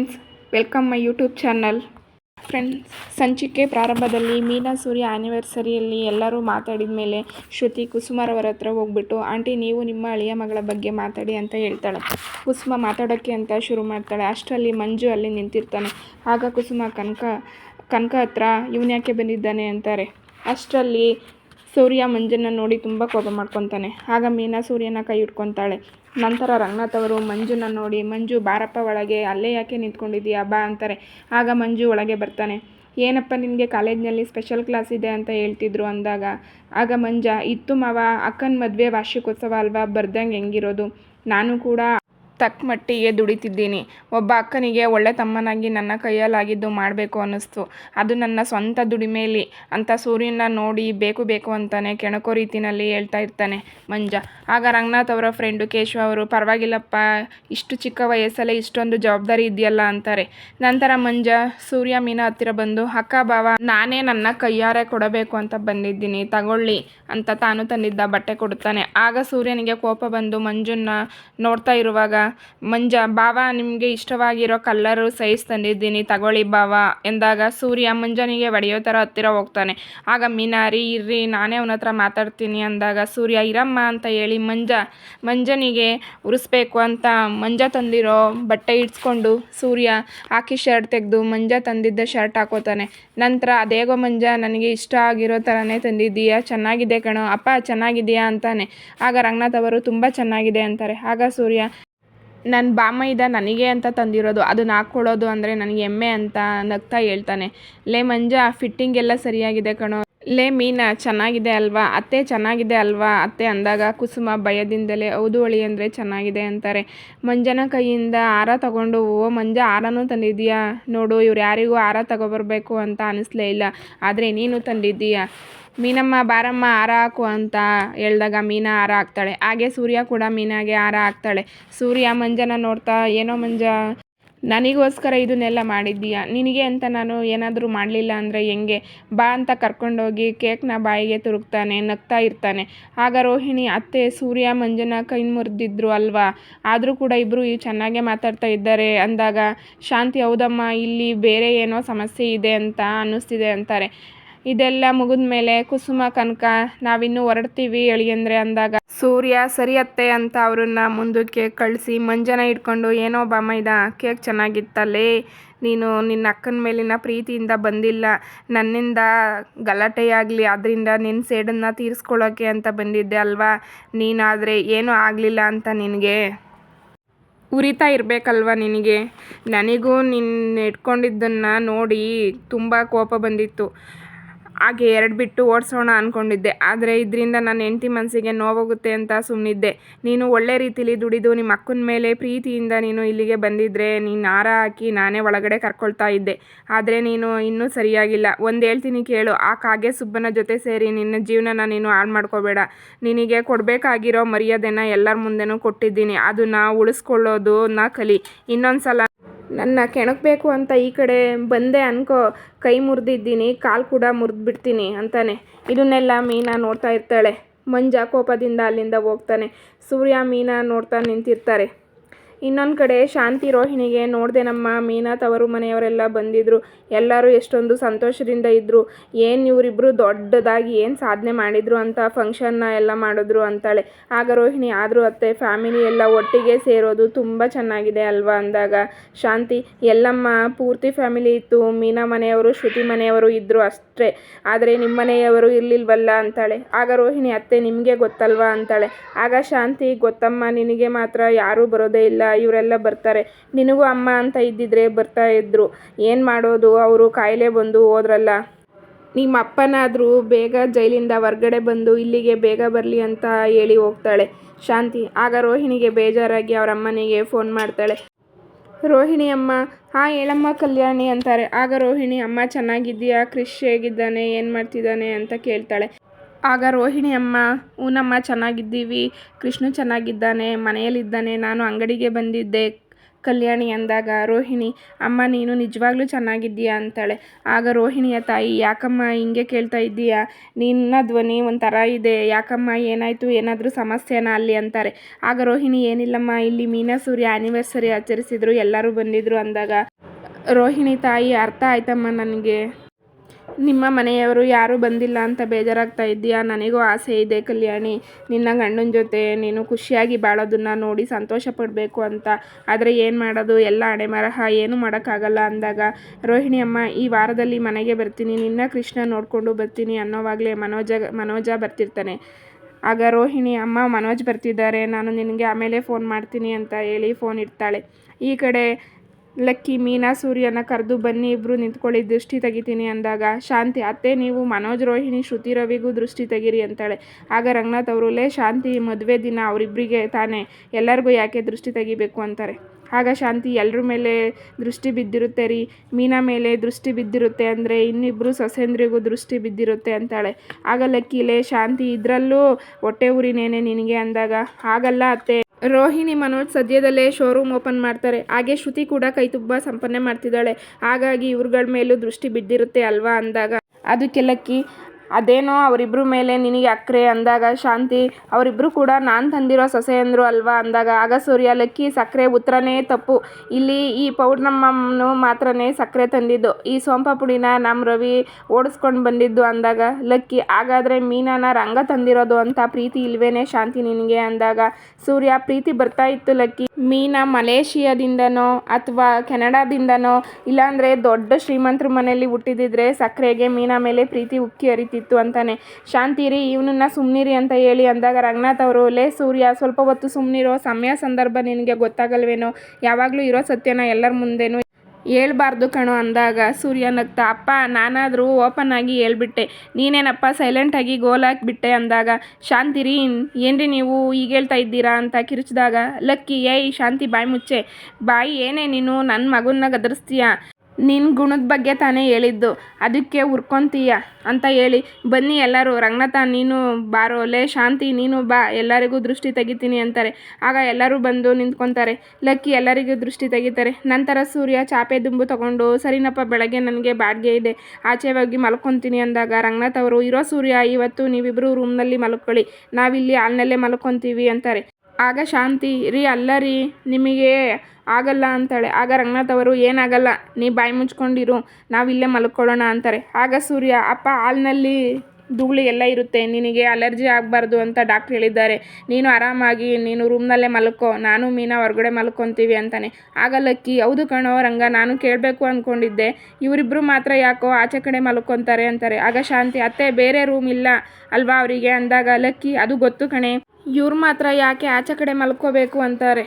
Friends, welcome my YouTube channel. Friends, ಸಂಚಿಕೆ ಪ್ರಾರಂಭದಲ್ಲಿ ಮೀನಾ ಸೂರ್ಯ ಆ್ಯನಿವರ್ಸರಿಯಲ್ಲಿ ಎಲ್ಲರೂ ಮಾತಾಡಿದ ಮೇಲೆ ಶ್ರುತಿ ಕುಸುಮರವರ ಹತ್ರ ಹೋಗ್ಬಿಟ್ಟು, ಆಂಟಿ, ನೀವು ನಿಮ್ಮ ಅಳಿಯ ಮಗಳ ಬಗ್ಗೆ ಮಾತಾಡಿ ಅಂತ ಹೇಳ್ತಾಳೆ. ಕುಸುಮ ಮಾತಾಡೋಕ್ಕೆ ಅಂತ ಶುರು ಮಾಡ್ತಾಳೆ. ಅಷ್ಟರಲ್ಲಿ ಮಂಜು ಅಲ್ಲಿ ನಿಂತಿರ್ತಾನೆ. ಆಗ ಕುಸುಮ, ಕನಕ ಕನಕ ಹತ್ರ ಇವನು ಯಾಕೆ ಬಂದಿದ್ದಾನೆ? ಅಂತಾರೆ. ಅಷ್ಟರಲ್ಲಿ ಸೂರ್ಯ ಮಂಜನ್ನ ನೋಡಿ ತುಂಬ ಕೋಪ ಮಾಡ್ಕೊತಾನೆ. ಆಗ ಮೀನಾ ಸೂರ್ಯನ ಕೈ ಹಿಡ್ಕೊತಾಳೆ. ನಂತರ ರಂಗನಾಥ್ ಅವರು, ಮಂಜುನ ನೋಡಿ, ಮಂಜು, ಬಾರಪ್ಪ, ಒಳಗೆ, ಅಲ್ಲೇ ಯಾಕೆ ನಿಂತ್ಕೊಂಡಿದ್ದೀಯಾ? ಬಾ, ಅಂತಾರೆ. ಆಗ ಮಂಜು ಒಳಗೆ ಬರ್ತಾನೆ. ಏನಪ್ಪ, ನಿನಗೆ ಕಾಲೇಜ್ನಲ್ಲಿ ಸ್ಪೆಷಲ್ ಕ್ಲಾಸ್ ಇದೆ ಅಂತ ಹೇಳ್ತಿದ್ರು ಅಂದಾಗ? ಆಗ ಮಂಜ, ಇತ್ತು ಮಾವ, ಅಕ್ಕನ ಮದುವೆ ವಾರ್ಷಿಕೋತ್ಸವ ಅಲ್ವಾ? ಬರ್ದಂಗೆ ಹೆಂಗಿರೋದು? ನಾನು ಕೂಡ ತಕ್ಕ ಮಟ್ಟಿಗೆ ದುಡಿತಿದ್ದೀನಿ. ಒಬ್ಬ ಅಕ್ಕನಿಗೆ ಒಳ್ಳೆ ತಮ್ಮನಾಗಿ ನನ್ನ ಕೈಯಲ್ಲಾಗಿದ್ದು ಮಾಡಬೇಕು ಅನ್ನಿಸ್ತು. ಅದು ನನ್ನ ಸ್ವಂತ ದುಡಿಮೆಯಲ್ಲಿ ಅಂತ ಸೂರ್ಯನ ನೋಡಿ ಬೇಕು ಬೇಕು ಅಂತಾನೆ ಕೆಣಕೋ ರೀತಿನಲ್ಲಿ ಹೇಳ್ತಾ ಇರ್ತಾನೆ ಮಂಜ. ಆಗ ರಂಗನಾಥ್ ಅವರ ಫ್ರೆಂಡು ಕೇಶವ ಅವರು, ಪರವಾಗಿಲ್ಲಪ್ಪ, ಇಷ್ಟು ಚಿಕ್ಕ ವಯಸ್ಸಲ್ಲೇ ಇಷ್ಟೊಂದು ಜವಾಬ್ದಾರಿ ಇದೆಯಲ್ಲ ಅಂತಾರೆ. ನಂತರ ಮಂಜ, ಸೂರ್ಯ ಮೀನ ಹತ್ತಿರ ಬಂದು, ಅಕ್ಕ ಬಾವ, ನಾನೇ ನನ್ನ ಕೈಯಾರೆ ಕೊಡಬೇಕು ಅಂತ ಬಂದಿದ್ದೀನಿ, ತಗೊಳ್ಳಿ ಅಂತ ತಾನು ತಂದಿದ್ದ ಬಟ್ಟೆ ಕೊಡುತ್ತಾನೆ. ಆಗ ಸೂರ್ಯನಿಗೆ ಕೋಪ ಬಂದು ಮಂಜುನ್ನ ನೋಡ್ತಾ ಇರುವಾಗ ಮಂಜ, ಬಾವ, ನಿಮಗೆ ಇಷ್ಟವಾಗಿರೋ ಕಲ್ಲರು ಸೈಜ್ ತಂದಿದ್ದೀನಿ, ತಗೊಳ್ಳಿ ಬಾವ, ಎಂದಾಗ ಸೂರ್ಯ ಮಂಜನಿಗೆ ಒಡೆಯೋ ಥರ ಹತ್ತಿರ ಹೋಗ್ತಾನೆ. ಆಗ, ಮೀನಾರಿ, ಇರ್ರಿ, ನಾನೇ ಅವನ ಹತ್ರ ಮಾತಾಡ್ತೀನಿ, ಅಂದಾಗ ಸೂರ್ಯ, ಇರಮ್ಮ, ಅಂತ ಹೇಳಿ ಮಂಜ, ಮಂಜನಿಗೆ ಉರಿಸ್ಬೇಕು ಅಂತ ಮಂಜ ತಂದಿರೋ ಬಟ್ಟೆ ಇಡ್ಸ್ಕೊಂಡು ಸೂರ್ಯ ಹಾಕಿ ಶರ್ಟ್ ತೆಗೆದು ಮಂಜ ತಂದಿದ್ದ ಶರ್ಟ್ ಹಾಕೋತಾನೆ. ನಂತರ, ಅದೇಗೋ ಮಂಜ, ನನಗೆ ಇಷ್ಟ ಆಗಿರೋ ಥರನೇ ತಂದಿದ್ದೀಯಾ? ಚೆನ್ನಾಗಿದೆ ಕಣೋ, ಅಪ್ಪ ಚೆನ್ನಾಗಿದೆಯಾ ಅಂತಾನೆ. ಆಗ, ರಂಗನಾಥ್ ಅವರು ತುಂಬ ಚೆನ್ನಾಗಿದೆ, ಅಂತಾರೆ. ಆಗ ಸೂರ್ಯ ನನ್ನ ಬಾಮೈದ ನನಗೆ ಅಂತ ತಂದಿರೋದು ಅದನ್ನ ಹಾಕ್ಕೊಳ್ಳೋದು ಅಂದರೆ ನನಗೆ ಹೆಮ್ಮೆ ಅಂತ ನಗ್ತಾ ಹೇಳ್ತಾನೆ. ಲೇ ಮಂಜ ಫಿಟ್ಟಿಂಗ್ ಎಲ್ಲ ಸರಿಯಾಗಿದೆ ಕಣೋ. ಲೇ ಮೀನಾ, ಚೆನ್ನಾಗಿದೆ ಅಲ್ವಾ? ಅತ್ತೆ ಚೆನ್ನಾಗಿದೆ ಅಲ್ವಾ? ಅತ್ತೆ ಅಂದಾಗ ಕುಸುಮ ಭಯದಿಂದಲೇ, ಹೌದು ಹೊಳಿ ಅಂದರೆ ಚೆನ್ನಾಗಿದೆ ಅಂತಾರೆ. ಮಂಜನ ಕೈಯಿಂದ ಹಾರ ತಗೊಂಡು, ಓ ಮಂಜ, ಹಾರನೂ ತಂದಿದ್ದೀಯಾ? ನೋಡು, ಇವ್ರು ಯಾರಿಗೂ ಹಾರ ತಗೊಬರ್ಬೇಕು ಅಂತ ಅನಿಸ್ಲೇ ಇಲ್ಲ. ಆದರೆ ನೀನು ತಂದಿದ್ದೀಯಾ? ಮೀನಮ್ಮ, ಬಾರಮ್ಮ ಹಾರ ಹಾಕು ಅಂತ ಹೇಳ್ದಾಗ ಮೀನಾ ಹಾರ ಹಾಕ್ತಾಳೆ. ಹಾಗೆ ಸೂರ್ಯ ಕೂಡ ಮೀನಾಗೆ ಹಾರ ಹಾಕ್ತಾಳೆ. ಸೂರ್ಯ ಮಂಜನ ನೋಡ್ತಾ, ಏನೋ ಮಂಜ, ನನಗೋಸ್ಕರ ಇದನ್ನೆಲ್ಲ ಮಾಡಿದ್ದೀಯ. ನಿನಗೆ ಅಂತ ನಾನು ಏನಾದರೂ ಮಾಡಲಿಲ್ಲ ಅಂದರೆ ಹೆಂಗೆ? ಬಾ ಅಂತ ಕರ್ಕೊಂಡೋಗಿ ಕೇಕ್ನ ಬಾಯಿಗೆ ತುರುಕ್ತಾನೆ, ನಗ್ತಾ ಇರ್ತಾನೆ. ಆಗ ರೋಹಿಣಿ, ಅತ್ತೆ, ಸೂರ್ಯ, ಮಂಜನ ಕೈ ಮುರಿದಿದ್ರು ಅಲ್ವಾ? ಆದರೂ ಕೂಡ ಇಬ್ಬರು ಚೆನ್ನಾಗೆ ಮಾತಾಡ್ತಾ ಇದ್ದಾರೆ ಅಂದಾಗ, ಶಾಂತಿ, ಹೌದಮ್ಮ, ಇಲ್ಲಿ ಬೇರೆ ಏನೋ ಸಮಸ್ಯೆ ಇದೆ ಅಂತ ಅನ್ನಿಸ್ತಿದೆ ಅಂತಾರೆ. ಇದೆಲ್ಲ ಮುಗಿದ ಮೇಲೆ ಕುಸುಮ ಕನಕ ನಾವಿನ್ನೂ ಹೊರಡ್ತೀವಿ ಅಂದರೆ ಅಂದಾಗ, ಸೂರ್ಯ ಸರಿಯತ್ತೆ ಅಂತ ಅವ್ರನ್ನ ಮುಂದಕ್ಕೆ ಕಳಿಸಿ ಮಂಜನ ಇಟ್ಕೊಂಡು, ಏನೋ ಬಾಮೈದ ಕೇಕ್ ಚೆನ್ನಾಗಿತ್ತಲ್ಲೇ. ನೀನು ನಿನ್ನ ಅಕ್ಕನ ಮೇಲಿನ ಪ್ರೀತಿಯಿಂದ ಬಂದಿಲ್ಲ. ನನ್ನಿಂದ ಗಲಾಟೆಯಾಗಲಿ ಅದರಿಂದ ನಿನ್ನ ಸೇಡನ್ನು ತೀರಿಸ್ಕೊಳ್ಳೋಕೆ ಅಂತ ಬಂದಿದ್ದೆ ಅಲ್ವಾ? ನೀನಾದರೆ ಏನೂ ಆಗಲಿಲ್ಲ ಅಂತ ನಿನಗೆ. ಉರಿತಾ ಇರಬೇಕಲ್ವ ನಿನಗೆ? ನನಗೂ ನಿನ್ನ ಇಟ್ಕೊಂಡಿದ್ದನ್ನು ನೋಡಿ ತುಂಬ ಕೋಪ ಬಂದಿತ್ತು. ಹಾಗೆ ಎರಡು ಬಿಟ್ಟು ಓಡಿಸೋಣ ಅಂದ್ಕೊಂಡಿದ್ದೆ ಆದರೆ ಇದರಿಂದ ನನ್ನ ಹೆಂಡತಿ ಮನಸ್ಸಿಗೆ ನೋವಾಗುತ್ತೆ ಅಂತ ಸುಮ್ಮನಿದ್ದೆ ನೀನು ಒಳ್ಳೆ ರೀತಿಲಿ ದುಡಿದು ನಿಮ್ಮ ಅಕ್ಕನ ಮೇಲೆ ಪ್ರೀತಿಯಿಂದ ನೀನು ಇಲ್ಲಿಗೆ ಬಂದಿದ್ದರೆ ನೀನು ಹಾರ ಹಾಕಿ ನಾನೇ ಒಳಗಡೆ ಕರ್ಕೊಳ್ತಾ ಇದ್ದೆ. ಆದರೆ ನೀನು ಇನ್ನೂ ಸರಿಯಾಗಿಲ್ಲ. ಒಂದು ಹೇಳ್ತೀನಿ ಕೇಳು, ಆ ಕಾಗೆ ಸುಬ್ಬನ ಜೊತೆ ಸೇರಿ ನಿನ್ನ ಜೀವನನ ನೀನು ಹಾಳು ಮಾಡ್ಕೋಬೇಡ. ನಿನಗೆ ಕೊಡಬೇಕಾಗಿರೋ ಮರ್ಯಾದೆನ ಎಲ್ಲರ ಮುಂದೆನೂ ಕೊಟ್ಟಿದ್ದೀನಿ. ಅದನ್ನು ಉಳಿಸ್ಕೊಳ್ಳೋದು ನಾ ಕಲಿ. ಇನ್ನೊಂದು ಸಲ ನನ್ನ ಕೆಣಕಬೇಕು ಅಂತ ಈ ಕಡೆ ಬಂದೆ ಅನ್ಕೋ, ಕೈ ಮುರಿದಿದ್ದೀನಿ, ಕಾಲು ಕೂಡ ಮುರಿದ್ಬಿಡ್ತೀನಿ ಅಂತಾನೆ. ಇದನ್ನೆಲ್ಲ ಮೀನಾ ನೋಡ್ತಾ ಇರ್ತಾಳೆ. ಮಂಜ ಕೋಪದಿಂದ ಅಲ್ಲಿಂದ ಹೋಗ್ತಾನೆ. ಸೂರ್ಯ ಮೀನಾ ನೋಡ್ತಾ ನಿಂತಿರ್ತಾರೆ. ಇನ್ನೊಂದು ಕಡೆ ಶಾಂತಿ ರೋಹಿಣಿಗೆ ನೋಡಿದೆ ನಮ್ಮ ಮೀನಾ ತವರು ಮನೆಯವರೆಲ್ಲ ಬಂದಿದ್ದರು ಎಲ್ಲರೂ ಎಷ್ಟೊಂದು ಸಂತೋಷದಿಂದ ಇದ್ದರು ಏನು ಇವರಿಬ್ಬರು ದೊಡ್ಡದಾಗಿ ಏನು ಸಾಧನೆ ಮಾಡಿದರು ಅಂತ ಫಂಕ್ಷನ್ನ ಎಲ್ಲ ಮಾಡಿದ್ರು ಅಂತಾಳೆ. ಆಗ ರೋಹಿಣಿ, ಆದರೂ ಅತ್ತೆ ಫ್ಯಾಮಿಲಿ ಎಲ್ಲ ಒಟ್ಟಿಗೆ ಸೇರೋದು ತುಂಬ ಚೆನ್ನಾಗಿದೆ ಅಲ್ವಾ ಅಂದಾಗ. ಶಾಂತಿ, ಎಲ್ಲಮ್ಮ ಪೂರ್ತಿ ಫ್ಯಾಮಿಲಿ ಇತ್ತು. ಮೀನಾ ಮನೆಯವರು, ಶ್ರುತಿ ಮನೆಯವರು ಇದ್ದರು ಅಷ್ಟೇ. ಆದರೆ ನಿಮ್ಮ ಮನೆಯವರು ಇರಲಿಲ್ವಲ್ಲ ಅಂತಾಳೆ. ಆಗ ರೋಹಿಣಿ, ಅತ್ತೆ ನಿಮಗೆ ಗೊತ್ತಲ್ವಾ ಅಂತಾಳೆ. ಆಗ ಶಾಂತಿ, ಗೊತ್ತಮ್ಮ, ನಿನಗೆ ಮಾತ್ರ ಯಾರೂ ಬರೋದೇ ಇಲ್ಲ ಇವರೆಲ್ಲ ಬರ್ತಾರೆ. ನಿನಗೂ ಅಮ್ಮ ಅಂತ ಇದ್ದಿದ್ರೆ ಬರ್ತಾ ಇದ್ರು. ಏನು ಮಾಡೋದು? ಅವರು ಕಾಯಿಲೆ ಬಂದು ಹೋದ್ರಲ್ಲ. ನಿಮ್ಮ ಅಪ್ಪನಾದರೂ ಬೇಗ ಜೈಲಿಂದ ಹೊರ್ಗಡೆ ಬಂದು ಇಲ್ಲಿಗೆ ಬೇಗ ಬರಲಿ ಅಂತ ಹೇಳಿ ಹೋಗ್ತಾಳೆ. ಶಾಂತಿ, ಆಗ ರೋಹಿಣಿಗೆ ಬೇಜಾರಾಗಿ ಅವರ ಅಮ್ಮನಿಗೆ ಫೋನ್ ಮಾಡ್ತಾಳೆ. ರೋಹಿಣಿ ಅಮ್ಮ, ಹಾ ಹೇಳಮ್ಮ ಕಲ್ಯಾಣಿ ಅಂತಾರೆ. ಆಗ ರೋಹಿಣಿ, ಅಮ್ಮ ಚೆನ್ನಾಗಿದ್ದೀಯಾ? ಕ್ರಿಶ್ ಹೇಗಿದ್ದಾನೆ? ಏನು ಮಾಡ್ತಿದ್ದಾನೆ? ಅಂತ ಕೇಳ್ತಾಳೆ. ಆಗ ರೋಹಿಣಿ ಅಮ್ಮ, ಊನಮ್ಮ, ಚೆನ್ನಾಗಿದ್ದೀವಿ. ಕೃಷ್ಣ ಚೆನ್ನಾಗಿದ್ದಾನೆ, ಮನೆಯಲ್ಲಿದ್ದಾನೆ. ನಾನು ಅಂಗಡಿಗೆ ಬಂದಿದ್ದೆ ಕಲ್ಯಾಣಿ ಅಂದಾಗ. ರೋಹಿಣಿ, ಅಮ್ಮ, ನೀನು ನಿಜವಾಗ್ಲೂ ಚೆನ್ನಾಗಿದ್ದೀಯಾ? ಅಂತಾಳೆ. ಆಗ ರೋಹಿಣಿಯ ತಾಯಿ, ಯಾಕಮ್ಮ, ಹಿಂಗೆ ಕೇಳ್ತಾ ಇದ್ದೀಯಾ? ನಿನ್ನ ಧ್ವನಿ ಒಂಥರ ಇದೆ. ಯಾಕಮ್ಮ, ಏನಾಯಿತು? ಏನಾದರೂ ಸಮಸ್ಯೆನಾ ಅಲ್ಲಿ? ಅಂತಾರೆ. ಆಗ ರೋಹಿಣಿ, ಏನಿಲ್ಲಮ್ಮ, ಇಲ್ಲಿ ಮೀನಾ ಸೂರ್ಯ ಆ್ಯನಿವರ್ಸರಿ ಆಚರಿಸಿದ್ರು. ಎಲ್ಲರೂ ಬಂದಿದ್ರು ಅಂದಾಗ. ರೋಹಿಣಿ ತಾಯಿ, ಅರ್ಥ ಆಯ್ತಮ್ಮ ನನಗೆ. ನಿಮ್ಮ ಮನೆಯವರು ಯಾರೂ ಬಂದಿಲ್ಲ ಅಂತ ಬೇಜಾರಾಗ್ತಾ ಇದ್ದೀಯಾ? ನನಗೂ ಆಸೆ ಇದೆ ಕಲ್ಯಾಣಿ. ನಿನ್ನ ಗಂಡನ ಜೊತೆ ನೀನು ಖುಷಿಯಾಗಿ ಬಾಳೋದನ್ನು ನೋಡಿ ಸಂತೋಷ ಪಡಬೇಕು ಅಂತ. ಆದರೆ ಏನು ಮಾಡೋದು? ಎಲ್ಲ ಅಣೆಮರಹ ಏನು ಮಾಡೋಕ್ಕಾಗಲ್ಲ ಅಂದಾಗ, ರೋಹಿಣಿ ಅಮ್ಮ, ಈ ವಾರದಲ್ಲಿ ಮನೆಗೆ ಬರ್ತೀನಿ. ನಿನ್ನ ಕೃಷ್ಣ ನೋಡಿಕೊಂಡು ಬರ್ತೀನಿ ಅನ್ನೋವಾಗಲೇ ಮನೋಜ ಮನೋಜ ಬರ್ತಿರ್ತಾನೆ. ಆಗ ರೋಹಿಣಿ, ಅಮ್ಮ, ಮನೋಜ್ ಬರ್ತಿದ್ದಾರೆ. ನಾನು ನಿನಗೆ ಆಮೇಲೆ ಫೋನ್ ಮಾಡ್ತೀನಿ ಅಂತ ಹೇಳಿ ಫೋನ್ ಇಡ್ತಾಳೆ. ಈ ಕಡೆ ಲಕ್ಕಿ ಮೀನಾ ಸೂರ್ಯನ ಕರೆದು ಬನ್ನಿ ಇಬ್ಬರು ನಿಂತ್ಕೊಳ್ಳಿ, ದೃಷ್ಟಿ ತೆಗಿತೀನಿ ಅಂದಾಗ, ಶಾಂತಿ, ಅತ್ತೆ, ನೀವು ಮನೋಜ್ ರೋಹಿಣಿ, ಶ್ರುತಿ ರವಿಗೂ ದೃಷ್ಟಿ ತೆಗೀರಿ ಅಂತಾಳೆ. ಆಗ ರಂಗನಾಥ್ ಅವರು, ಲೇ, ಶಾಂತಿ, ಮದುವೆ ದಿನ ಅವರಿಬ್ಬರಿಗೆ ತಾನೇ, ಎಲ್ಲರಿಗೂ ಯಾಕೆ ದೃಷ್ಟಿ ತೆಗಿಬೇಕು ಅಂತಾರೆ. ಆಗ ಶಾಂತಿ ಎಲ್ಲರ ಮೇಲೆ ದೃಷ್ಟಿ ಬಿದ್ದಿರುತ್ತೆ ರೀ, ಮೀನಾ ಮೇಲೆ ದೃಷ್ಟಿ ಬಿದ್ದಿರುತ್ತೆ ಅಂದರೆ ಇನ್ನಿಬ್ಬರು ಸೊಸೆಂದ್ರಿಗೂ ದೃಷ್ಟಿ ಬಿದ್ದಿರುತ್ತೆ ಅಂತಾಳೆ. ಆಗ ಲಕ್ಕಿಲೆ ಶಾಂತಿ, ಇದರಲ್ಲೂ ಹೊಟ್ಟೆ ಊರಿನೇನೆ ನಿನಗೆ ಅಂದಾಗ, ಹಾಗಲ್ಲ, ಅತ್ತೆ. ರೋಹಿಣಿ ಮನೋಜ್ ಸದ್ಯದಲ್ಲೇ ಶೋರೂಮ್ ಓಪನ್ ಮಾಡ್ತಾರೆ. ಹಾಗೆ ಶ್ರುತಿ ಕೂಡ ಕೈ ತುಂಬ ಸಂಪನ್ನೆ ಮಾಡ್ತಿದ್ದಾಳೆ. ಹಾಗಾಗಿ ಇವ್ರುಗಳ ಮೇಲೂ ದೃಷ್ಟಿ ಬಿದ್ದಿರುತ್ತೆ ಅಲ್ವಾ ಅಂದಾಗ. ಅದಕ್ಕೆ ಲಕ್ಕಿ ಅದೇನೋ ಅವರಿಬ್ಬರ ಮೇಲೆ ನಿನಗೆ ಅಕ್ರೆ ಅಂದಾಗ ಶಾಂತಿ ಅವರಿಬ್ಬರು ಕೂಡ ನಾನು ತಂದಿರೋ ಸೊಸೆಯಂದರು ಅಲ್ವಾ ಅಂದಾಗ, ಆಗ ಸೂರ್ಯ ಲಕ್ಕಿ ಸಕ್ಕರೆ ಉತ್ತರನೇ ತಪ್ಪು. ಇಲ್ಲಿ ಈ ಪೌರ್ಣಮ್ಮನು ಮಾತ್ರನೇ ಸಕ್ಕರೆ ತಂದಿದ್ದು. ಈ ಸೋಂಪ ಪುಡಿನ ನಮ್ಮ ರವಿ ಓಡಿಸ್ಕೊಂಡು ಬಂದಿದ್ದು ಅಂದಾಗ ಲಕ್ಕಿ, ಹಾಗಾದರೆ ಮೀನಾನ ರಂಗ ತಂದಿರೋದು ಅಂತ ಪ್ರೀತಿ ಇಲ್ವೇನೆ ಶಾಂತಿ ನಿನಗೆ ಅಂದಾಗ ಸೂರ್ಯ ಪ್ರೀತಿ ಬರ್ತಾ ಇತ್ತು ಲಕ್ಕಿ. ಮೀನಾ ಮಲೇಷಿಯಾದಿಂದನೋ ಅಥವಾ ಕೆನಡಾದಿಂದನೋ, ಇಲ್ಲಾಂದರೆ ದೊಡ್ಡ ಶ್ರೀಮಂತರ ಮನೆಯಲ್ಲಿ ಹುಟ್ಟಿದಿದ್ರೆ ಸಕ್ಕರೆಗೆ ಮೀನಾ ಮೇಲೆ ಪ್ರೀತಿ ಉಕ್ಕಿ ಹರಿತಿತ್ತು ಅಂತಾನೆ. ಶಾಂತಿರಿ, ಇವನನ್ನ ಸುಮ್ಮನಿರಿ ಅಂತ ಹೇಳಿ ಅಂದಾಗ ರಂಗನಾಥ್ ಅವರು, ಲೇ ಸೂರ್ಯ, ಸ್ವಲ್ಪ ಹೊತ್ತು ಸುಮ್ಮನಿರೋ ಸಮಯ ಸಂದರ್ಭ ನಿನಗೆ ಗೊತ್ತಾಗಲ್ವೇನೋ? ಯಾವಾಗಲೂ ಇರೋ ಸತ್ಯನ ಎಲ್ಲರ ಮುಂದೆನೂ ಹೇಳ್ಬಾರ್ದು ಕಣೋ ಅಂದಾಗ ಸೂರ್ಯ ನಗ್ತಾ, ಅಪ್ಪ, ನಾನಾದರೂ ಓಪನ್ ಆಗಿ ಹೇಳ್ಬಿಟ್ಟೆ. ನೀನೇನಪ್ಪ ಸೈಲೆಂಟಾಗಿ ಗೋಲ್ ಹಾಕ್ಬಿಟ್ಟೆ ಅಂದಾಗ ಶಾಂತಿ ರೀ ಏನ್ರಿ ನೀವು ಈಗ ಹೇಳ್ತಾ ಇದ್ದೀರಾ? ಅಂತ ಕಿರುಚಿದಾಗ, ಲಕ್ಕಿ, ಏಯ್, ಶಾಂತಿ ಬಾಯಿ ಮುಚ್ಚೆ. ಬಾಯಿ ಏನೇ ನೀನು ನನ್ನ ಮಗನ್ನ ಗದರಿಸ್ತೀಯ? ನಿನ್ನ ಗುಣದ ಬಗ್ಗೆ ತಾನೇ ಹೇಳಿದ್ದು. ಅದಕ್ಕೆ ಉರ್ಕೊಂತೀಯ ಅಂತ ಹೇಳಿ, ಬನ್ನಿ ಎಲ್ಲರೂ, ರಂಗನಾಥ, ನೀನು ಬಾರೋ, ಲೇ ಶಾಂತಿ, ನೀನು ಬಾ, ಎಲ್ಲರಿಗೂ ದೃಷ್ಟಿ ತೆಗಿತೀನಿ ಅಂತಾರೆ. ಆಗ ಎಲ್ಲರೂ ಬಂದು ನಿಂತ್ಕೊತಾರೆ. ಲಕ್ಕಿ ಎಲ್ಲರಿಗೂ ದೃಷ್ಟಿ ತೆಗಿತಾರೆ. ನಂತರ ಸೂರ್ಯ ಚಾಪೆ ದುಂಬು ತಗೊಂಡು, ಸರಿನಪ್ಪ, ಬೆಳಗ್ಗೆ ನನಗೆ ಬಾಡಿಗೆ ಇದೆ, ಆಚೆ ಹೋಗಿ ಮಲ್ಕೊತೀನಿ ಅಂದಾಗ ರಂಗನಾಥ್ ಅವರು, ಇರೋ ಸೂರ್ಯ, ಇವತ್ತು ನೀವಿಬ್ಬರು ರೂಮ್ನಲ್ಲಿ ಮಲ್ಕೊಳ್ಳಿ, ನಾವಿಲ್ಲಿ ಹಾಲ್ನಲ್ಲೇ ಮಲ್ಕೊತೀವಿ ಅಂತಾರೆ. ಆಗ ಶಾಂತಿ, ರೀ ಅಲ್ಲ ರೀ, ನಿಮಗೆ ಆಗಲ್ಲ ಅಂತಾಳೆ. ಆಗ ರಂಗನಾಥ್ ಅವರು, ಏನಾಗಲ್ಲ, ನೀ ಬಾಯಿ ಮುಚ್ಕೊಂಡಿರು ನಾವಿಲ್ಲೇ ಮಲ್ಕೊಳ್ಳೋಣ ಅಂತಾರೆ. ಆಗ ಸೂರ್ಯ, ಅಪ್ಪ, ಹಾಲ್ನಲ್ಲಿ ಧೂಳಿ ಎಲ್ಲ ಇರುತ್ತೆ, ನಿನಗೆ ಅಲರ್ಜಿ ಆಗಬಾರ್ದು ಅಂತ ಡಾಕ್ಟ್ರ್ ಹೇಳಿದ್ದಾರೆ. ನೀನು ಆರಾಮಾಗಿ, ನೀನು ರೂಮ್ನಲ್ಲೇ ಮಲ್ಕೋ, ನಾನು ಮೀನಾ ಹೊರಗಡೆ ಮಲ್ಕೊತೀವಿ ಅಂತಾನೆ. ಆಗ ಲಕ್ಕಿ, ಹೌದು ಕಣೋ ರಂಗ, ನಾನು ಕೇಳಬೇಕು ಅಂದ್ಕೊಂಡಿದ್ದೆ ಇವರಿಬ್ಬರು ಮಾತ್ರ ಯಾಕೋ ಆಚೆ ಕಡೆ ಮಲ್ಕೊತಾರೆ ಅಂತಾರೆ. ಆಗ ಶಾಂತಿ, ಅತ್ತೆ, ಬೇರೆ ರೂಮ್ ಇಲ್ಲ ಅಲ್ವಾ ಅವರಿಗೆ? ಅಂದಾಗ ಲಕ್ಕಿ, ಅದು ಗೊತ್ತು ಕಣೆ. ಇವ್ರು ಮಾತ್ರ ಯಾಕೆ ಆಚೆ ಕಡೆ ಮಲ್ಕೋಬೇಕು ಅಂತಾರೆ.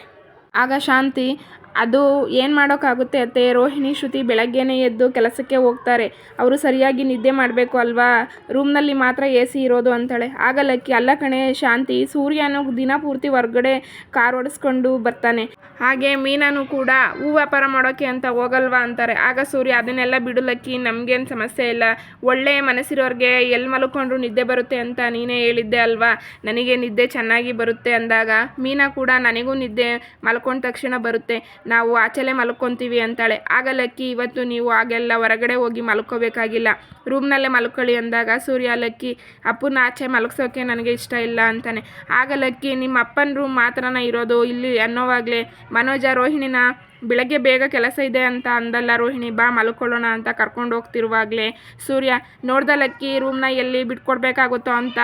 ಆಗ ಶಾಂತಿ ಅದು ಏನು ಮಾಡೋಕ್ಕಾಗುತ್ತೆ ಅತ್ತೆ? ರೋಹಿಣಿ, ಶ್ರುತಿ ಬೆಳಗ್ಗೆನೇ ಎದ್ದು ಕೆಲಸಕ್ಕೆ ಹೋಗ್ತಾರೆ. ಅವರು ಸರಿಯಾಗಿ ನಿದ್ದೆ ಮಾಡಬೇಕು ಅಲ್ವಾ? ರೂಮ್ನಲ್ಲಿ ಮಾತ್ರ ಎ ಸಿ ಇರೋದು ಅಂತಾಳೆ. ಆಗಲಕ್ಕಿ ಅಲ್ಲ ಕಣೆ, ಶಾಂತಿ, ಸೂರ್ಯನು ದಿನ ಪೂರ್ತಿ ಹೊರ್ಗಡೆ ಕಾರ್ ಓಡಿಸ್ಕೊಂಡು ಬರ್ತಾನೆ. ಹಾಗೆ ಮೀನಾನು ಕೂಡ, ಹೂ ವ್ಯಾಪಾರ ಮಾಡೋಕ್ಕೆ ಅಂತ ಹೋಗಲ್ವಾ? ಅಂತಾರೆ. ಆಗ ಸೂರ್ಯ, ಅದನ್ನೆಲ್ಲ ಬಿಡಲಕ್ಕಿ ನಮಗೇನು ಸಮಸ್ಯೆ ಇಲ್ಲ. ಒಳ್ಳೆಯ ಮನಸ್ಸಿರೋರಿಗೆ ಎಲ್ಲಿ ಮಲ್ಕೊಂಡ್ರು ನಿದ್ದೆ ಬರುತ್ತೆ ಅಂತ ನೀನೇ ಹೇಳಿದ್ದೆ ಅಲ್ವಾ? ನನಗೆ ನಿದ್ದೆ ಚೆನ್ನಾಗಿ ಬರುತ್ತೆ ಅಂದಾಗ ಮೀನಾ ಕೂಡ ನನಗೂ ನಿದ್ದೆ ಮಲ್ಕೊಂಡ ತಕ್ಷಣ ಬರುತ್ತೆ. ನಾವು ಆಚೆಲೆ ಮಲ್ಕೊತೀವಿ ಅಂತಾಳೆ. ಆಗ ಲಕ್ಕಿ, ಇವತ್ತು ನೀವು ಆಗೆಲ್ಲ ಹೊರಗಡೆ ಹೋಗಿ ಮಲ್ಕೋಬೇಕಾಗಿಲ್ಲ. ರೂಮ್ನಲ್ಲೇ ಮಲ್ಕೊಳ್ಳಿ ಅಂದಾಗ ಸೂರ್ಯ, ಲಕ್ಕಿ ಅಪ್ಪನ ಆಚೆ ಮಲಗ್ಸೋಕೆ ನನಗೆ ಇಷ್ಟ ಇಲ್ಲ ಅಂತಾನೆ. ಆಗ ಲಕ್ಕಿ, ನಿಮ್ಮ ಅಪ್ಪನ ರೂಮ್ ಮಾತ್ರನ ಇರೋದು ಇಲ್ಲಿ ಅನ್ನೋವಾಗಲೇ ಮನೋಜ ರೋಹಿಣಿನ ಬೆಳಗ್ಗೆ ಬೇಗ ಕೆಲಸ ಇದೆ ಅಂತ ಅಂದಲ್ಲ ರೋಹಿಣಿ, ಬಾ ಮಲ್ಕೊಳ್ಳೋಣ ಅಂತ ಕರ್ಕೊಂಡು ಹೋಗ್ತಿರುವಾಗಲೇ ಸೂರ್ಯ, ನೋಡ್ದ ಲಕ್ಕಿ, ರೂಮ್ನ ಎಲ್ಲಿ ಬಿಟ್ಕೊಡ್ಬೇಕಾಗುತ್ತೋ ಅಂತ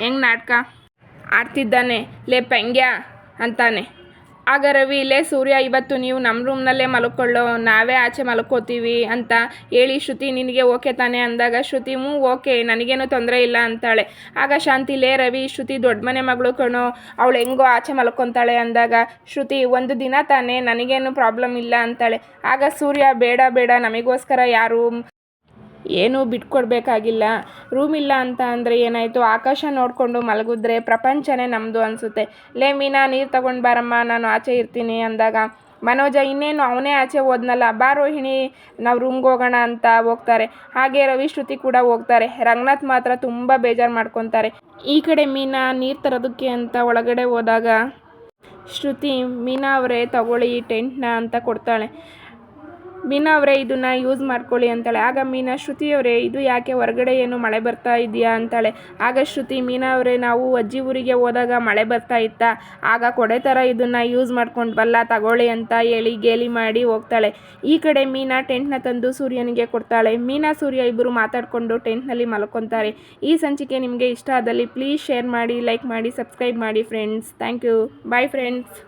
ಹೆಂಗೆ ನಾಟಕ? ಆಡ್ತಿದ್ದಾನೆ. ಲೇ, ಪಂಗ್ಯ ಅಂತಾನೆ. ಆಗ ರವಿ ಇಲ್ಲೇ ಸೂರ್ಯ, ಇವತ್ತು ನೀವು ನಮ್ಮ ರೂಮ್ನಲ್ಲೇ ಮಲ್ಕೊಳ್ಳೋ, ನಾವೇ ಆಚೆ ಮಲ್ಕೋತೀವಿ ಅಂತ ಹೇಳಿ ಶ್ರುತಿ ನಿನಗೆ ಓಕೆ ತಾನೆ ಅಂದಾಗ, ಶ್ರುತಿ, ಹ್ಞೂ, ಓಕೆ, ನನಗೇನು ತೊಂದರೆ ಇಲ್ಲ ಅಂತಾಳೆ. ಆಗ ಶಾಂತಿ, ಲೇ ರವಿ, ಶ್ರುತಿ ದೊಡ್ಡ ಮನೆ ಮಗಳು ಕಣೋ, ಅವಳು ಹೆಂಗೋ ಆಚೆ ಮಲ್ಕೊತಾಳೆ ಅಂದಾಗ, ಶ್ರುತಿ, ಒಂದು ದಿನ ತಾನೇ, ನನಗೇನು ಪ್ರಾಬ್ಲಮ್ ಇಲ್ಲ ಅಂತಾಳೆ. ಆಗ ಸೂರ್ಯ, ಬೇಡ ಬೇಡ, ನಮಗೋಸ್ಕರ ಯಾರು ಏನೂ ಬಿಟ್ಕೊಡ್ಬೇಕಾಗಿಲ್ಲ. ರೂಮ್ ಇಲ್ಲ ಅಂತ ಅಂದರೆ ಏನಾಯಿತು? ಆಕಾಶ ನೋಡಿಕೊಂಡು ಮಲಗಿದ್ರೆ ಪ್ರಪಂಚನೇ ನಮ್ಮದು ಅನಿಸುತ್ತೆ. ಲೇ ಮೀನಾ, ನೀರು ತಗೊಂಡು ಬಾರಮ್ಮ, ನಾನು ಆಚೆ ಇರ್ತೀನಿ ಅಂದಾಗ, ಮನೋಜ ಇನ್ನೇನು ಅವನೇ ಆಚೆ ಹೋದ್ನಲ್ಲ, ಬಾ ರೋಹಿಣಿ, ನಾವು ರೂಮ್ಗೆ ಹೋಗೋಣ ಅಂತ ಹೋಗ್ತಾರೆ. ಹಾಗೆ ರವಿ, ಶ್ರುತಿ ಕೂಡ ಹೋಗ್ತಾರೆ. ರಂಗನಾಥ್ ಮಾತ್ರ ತುಂಬ ಬೇಜಾರು ಮಾಡ್ಕೊತಾರೆ. ಈ ಕಡೆ ಮೀನಾ, ನೀರು ತರೋದಕ್ಕೆ ಅಂತ ಒಳಗಡೆ ಹೋದಾಗ, ಶ್ರುತಿ, ಮೀನಾ ಅವರೇ ತಗೊಳ್ಳಿ ಟೆಂಟ್ನ ಅಂತ ಕೊಡ್ತಾಳೆ. ಮೀನಾ ಅವರೇ, ಇದನ್ನು ಯೂಸ್ ಮಾಡ್ಕೊಳ್ಳಿ ಅಂತಾಳೆ. ಆಗ ಮೀನಾ, ಶ್ರುತಿ ಅವರೇ, ಇದು ಯಾಕೆ ಹೊರಗಡೆ ಏನು ಮಳೆ ಬರ್ತಾ ಇದೆಯಾ ಅಂತಾಳೆ. ಆಗ ಶ್ರುತಿ, ಮೀನಾ ಅವರೇ, ನಾವು ಅಜ್ಜಿ ಊರಿಗೆ ಹೋದಾಗ ಮಳೆ ಬರ್ತಾ ಇತ್ತಾ? ಆಗ ಕೊಡೆ ಥರ ಇದನ್ನು ಯೂಸ್ ಮಾಡ್ಕೊಂಡು ಬಲ್ಲ, ತಗೊಳ್ಳಿ ಅಂತ ಹೇಳಿ ಗೇಲಿ ಮಾಡಿ ಹೋಗ್ತಾಳೆ. ಈ ಕಡೆ ಮೀನಾ ಟೆಂಟ್ನ ತಂದು ಸೂರ್ಯನಿಗೆ ಕೊಡ್ತಾಳೆ. ಮೀನಾ, ಸೂರ್ಯ ಇಬ್ಬರು ಮಾತಾಡಿಕೊಂಡು ಟೆಂಟ್ನಲ್ಲಿ ಮಲ್ಕೊತಾರೆ. ಈ ಸಂಚಿಕೆ ನಿಮಗೆ ಇಷ್ಟ ಆದಲ್ಲಿ ಪ್ಲೀಸ್ ಶೇರ್ ಮಾಡಿ ಲೈಕ್ ಮಾಡಿ ಸಬ್ಸ್ಕ್ರೈಬ್ ಮಾಡಿ friends thank you bye friends